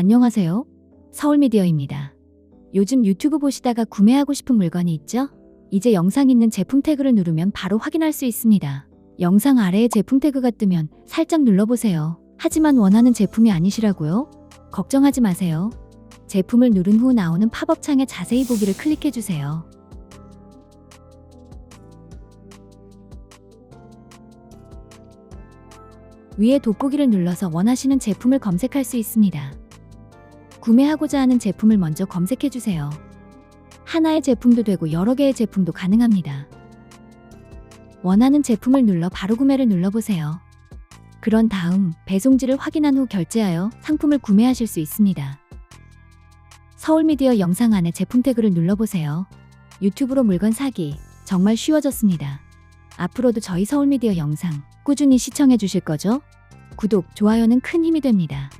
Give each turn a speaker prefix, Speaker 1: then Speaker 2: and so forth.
Speaker 1: 안녕하세요. 서울미디어입니다. 요즘 유튜브 보시다가 구매하고 싶은 물건이 있죠? 이제 영상 있는 제품 태그를 누르면 바로 확인할 수 있습니다. 영상 아래에 제품 태그가 뜨면 살짝 눌러보세요. 하지만 원하는 제품이 아니시라고요? 걱정하지 마세요. 제품을 누른 후 나오는 팝업 창에 자세히 보기를 클릭해주세요. 위에 돋보기를 눌러서 원하시는 제품을 검색할 수 있습니다. 구매하고자 하는 제품을 먼저 검색해 주세요. 하나의 제품도 되고 여러 개의 제품도 가능합니다. 원하는 제품을 눌러 바로 구매를 눌러보세요. 그런 다음 배송지를 확인한 후 결제하여 상품을 구매하실 수 있습니다. 서울미디어 영상 안에 제품 태그를 눌러보세요. 유튜브로 물건 사기 정말 쉬워졌습니다. 앞으로도 저희 서울미디어 영상 꾸준히 시청해 주실 거죠? 구독, 좋아요는 큰 힘이 됩니다.